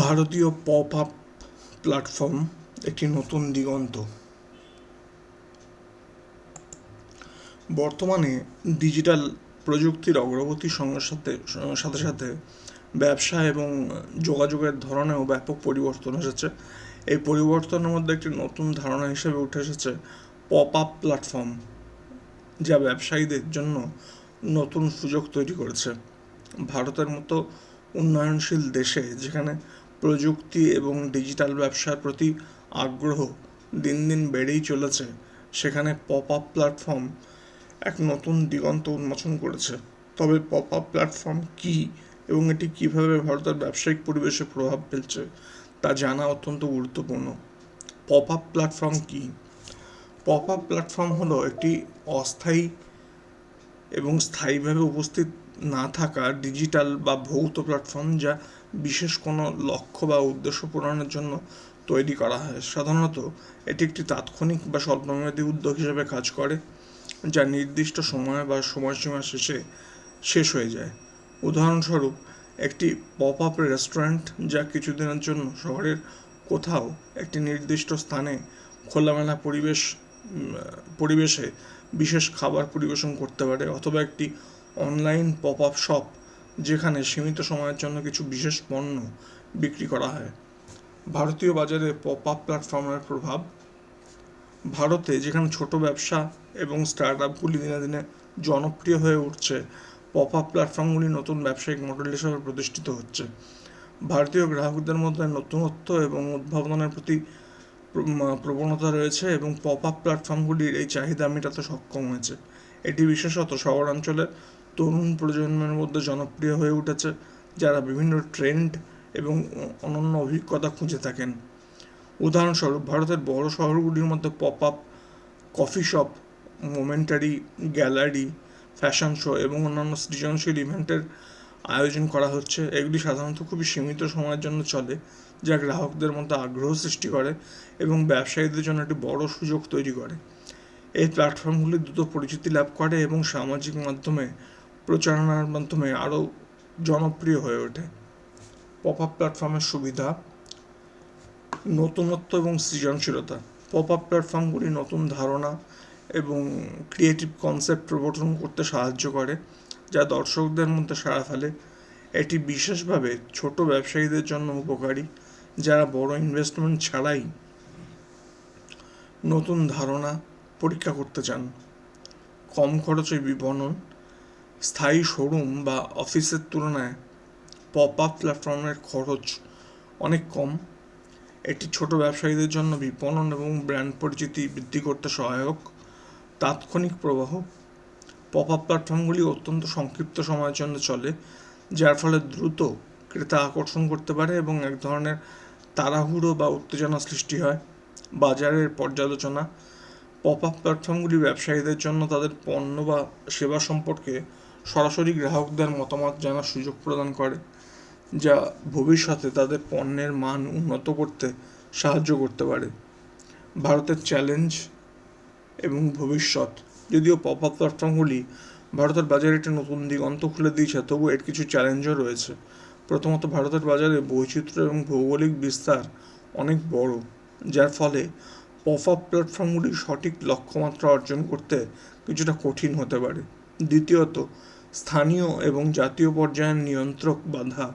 ভারতীয় pop up platform একটি নতুন দিগন্ত। বর্তমানে ডিজিটাল প্রযুক্তির অগ্রগতির সঙ্গে সাথে সাথে সাথে ব্যবসা এবং যোগাযোগের ধরনেও ব্যাপক পরিবর্তন এসেছে। এই পরিবর্তনের মধ্যে একটি নতুন ধারণা হিসেবে উঠে এসেছে পপ আপ প্ল্যাটফর্ম, যা ব্যবসায়ীদের জন্য নতুন সুযোগ তৈরি করেছে। ভারতের মতো উন্নয়নশীল দেশে, যেখানে প্রযুক্তি এবং ডিজিটাল ব্যবসার প্রতি আগ্রহ দিন দিন বেড়েই চলেছে। সেখানে পপ আপ প্ল্যাটফর্ম এক নতুন দিগন্ত উন্মোচন করেছে। তবে পপ আপ প্ল্যাটফর্ম কী এবং এটি কীভাবে ভারতের ব্যবসায়িক পরিবেশে প্রভাব ফেলছে তা জানা অত্যন্ত গুরুত্বপূর্ণ। পপ আপ প্ল্যাটফর্ম কী? পপ আপ প্ল্যাটফর্ম হলো একটি অস্থায়ী এবং স্থায়ীভাবে উপস্থিত না থাকা ডিজিটাল বা ভৌত প্ল্যাটফর্ম যা বিশেষ কোনো লক্ষ্য বা উদ্দেশ্য পূরণের জন্য তৈরি করা হয়। সাধারণত এটি একটি তাৎক্ষণিক বা স্বল্পমেয়াদী উদ্যোগ হিসেবে কাজ করে, যা নির্দিষ্ট সময় বা সময়সীমা শেষে শেষ হয়ে যায়। উদাহরণস্বরূপ, একটি পপ আপ রেস্টুরেন্ট যা কিছুদিনের জন্য শহরের কোথাও একটি নির্দিষ্ট স্থানে খোলামেলা পরিবেশ পরিবেশে বিশেষ খাবার পরিবেশন করতে পারে, অথবা একটি অনলাইন পপ আপ শপ যেখানে সীমিত সময়ের জন্য কিছু বিশেষ পণ্য বিক্রি করা হয়। ভারতীয় বাজারে পপ আপ প্ল্যাটফর্মের প্রভাব, ভারতে যেখানে ছোট ব্যবসা এবং স্টার্ট আপগুলি দিনে দিনে জনপ্রিয় হয়ে উঠছে পপ আপ প্ল্যাটফর্মগুলি নতুন ব্যবসায়িক মডেল হিসেবে প্রতিষ্ঠিত হচ্ছে। ভারতীয় গ্রাহকদের মধ্যে নতুনত্ব এবং উদ্ভাবনের প্রতি প্রবণতা রয়েছে এবং পপ আপ প্ল্যাটফর্মগুলির এই চাহিদা মেটাতে সক্ষম হয়েছে। এটি বিশেষত শহরাঞ্চলের তরুণ প্রজন্মের মধ্যে জনপ্রিয় হয়ে উঠেছে, যারা বিভিন্ন ট্রেন্ড এবং অনন্য অভিজ্ঞতা খুঁজে থাকেন। উদাহরণস্বরূপ, ভারতের বড় শহরগুলির মধ্যে pop up coffee shop momentary gallery fashion show এবং অন্যান্য সৃজনশীল ইভেন্টের আয়োজন করা হচ্ছে। এগুলি সাধারণত খুবই সীমিত সময়ের জন্য চলে, যা গ্রাহকদের মধ্যে আগ্রহ সৃষ্টি করে এবং ব্যবসায়ীদের জন্য একটি বড় সুযোগ তৈরি করে। এই প্ল্যাটফর্মগুলি দ্রুত পরিচিতি লাভ করে এবং সামাজিক মাধ্যমে প্রচারণার মাধ্যমে আরও জনপ্রিয় হয়ে ওঠে। পপ আপ প্ল্যাটফর্মের সুবিধা, নতুনত্ব এবং সৃজনশীলতা। পপ আপ প্ল্যাটফর্মগুলি নতুন ধারণা এবং ক্রিয়েটিভ কনসেপ্ট প্রবর্তন করতে সাহায্য করে, যা দর্শকদের মধ্যে সাড়া ফেলে। এটি বিশেষভাবে ছোট ব্যবসায়ীদের জন্য উপকারী, যারা বড় ইনভেস্টমেন্ট ছাড়াই নতুন ধারণা পরীক্ষা করতে চান। কম খরচে বিপণন স্থায়ী শোরুম বা অফিসের তুলনায় পপ আপ প্ল্যাটফর্মের খরচ অনেক কম। এটি ছোট ব্যবসায়ীদের জন্য বিপণন এবং ব্র্যান্ড পরিচিতি বৃদ্ধি করতে সহায়ক। তাৎক্ষণিক প্রবাহ। পপ আপ প্ল্যাটফর্মগুলি অত্যন্ত সংক্ষিপ্ত সময়ের জন্য চলে, যার ফলে দ্রুত ক্রেতা আকর্ষণ করতে পারে এবং এক ধরনের তাড়াহুড়ো বা উত্তেজনা সৃষ্টি হয়। বাজারের পর্যালোচনা। পপ আপ প্ল্যাটফর্মগুলি ব্যবসায়ীদের জন্য তাদের পণ্য বা সেবা সম্পর্কে সরাসরি গ্রাহকদের মতামত জানার সুযোগ প্রদান করে, যা ভবিষ্যতে তাদের পণ্যের মান উন্নত করতে সাহায্য করতে পারে। ভারতের চ্যালেঞ্জ এবং ভবিষ্যৎ, যদিও পপ আপ প্ল্যাটফর্মগুলি ভারতের বাজারে একটি নতুন দিগন্ত খুলে দিয়েছে তবু এর কিছু চ্যালেঞ্জও রয়েছে। প্রথমত, ভারতের বাজারে বৈচিত্র্য এবং ভৌগোলিক বিস্তার অনেক বড়, যার ফলে পপ আপ প্ল্যাটফর্মগুলি সঠিক লক্ষ্যমাত্রা অর্জন করতে কিছুটা কঠিন হতে পারে। দ্বিতীয়ত, স্থানীয় এবং জাতীয় পর্যায়ের নিয়ন্ত্রক বাধা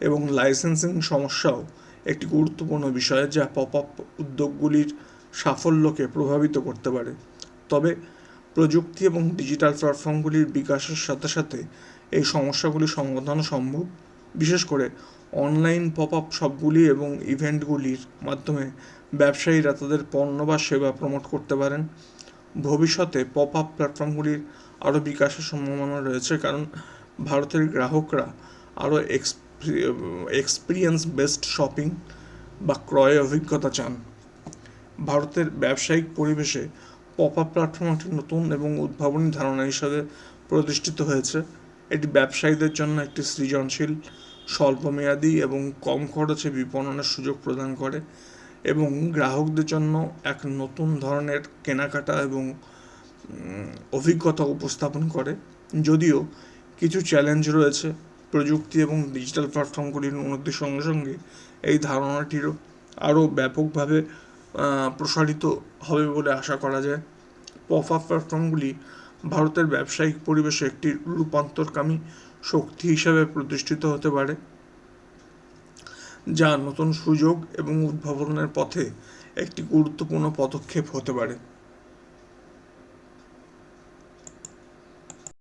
এবং লাইসেন্সিং সমস্যাও একটি গুরুত্বপূর্ণ বিষয় যা পপ আপ উদ্যোগগুলির সাফল্যকে প্রভাবিত করতে পারে। তবে, প্রযুক্তি এবং ডিজিটাল প্ল্যাটফর্মগুলির বিকাশের সাথে সাথে এই সমস্যাগুলি সমাধানও সম্ভব। বিশেষ করে অনলাইন পপ আপ শপগুলি এবং ইভেন্টগুলির মাধ্যমে ব্যবসায়ীরা তাদের পণ্য বা সেবা প্রমোট করতে পারেন। ভবিষ্যতে পপ আপ প্ল্যাটফর্মগুলির আরও বিকাশের সম্ভাবনা রয়েছে কারণ ভারতের গ্রাহকরা আরও এক্সপিরিয়েন্স বেসড শপিং বা ক্রয় অভিজ্ঞতা চান। ভারতের ব্যবসায়িক পরিবেশে পপ আপ প্ল্যাটফর্ম একটি নতুন এবং উদ্ভাবনী ধারণা হিসাবে প্রতিষ্ঠিত হয়েছে। এটি ব্যবসায়ীদের জন্য একটি সৃজনশীল, স্বল্পমেয়াদী এবং কম খরচে বিপণনের সুযোগ প্রদান করে। এবং গ্রাহকদের জন্য এক নতুন ধরনের কেনাকাটা এবং অভিজ্ঞতা উপস্থাপন করে। যদিও কিছু চ্যালেঞ্জ রয়েছে প্রযুক্তি এবং ডিজিটাল প্ল্যাটফর্মগুলির উন্নতির সঙ্গে সঙ্গে এই ধারণাটিরও আরও ব্যাপকভাবে প্রসারিত হবে বলে আশা করা যায়। পপ আপ প্ল্যাটফর্মগুলি ভারতের ব্যবসায়িক পরিবেশে একটি রূপান্তরকামী শক্তি হিসাবে প্রতিষ্ঠিত হতে পারে। যা নতুন সুযোগ এবং উদ্ভাবনের পথে একটি গুরুত্বপূর্ণ পদক্ষেপ হতে পারে।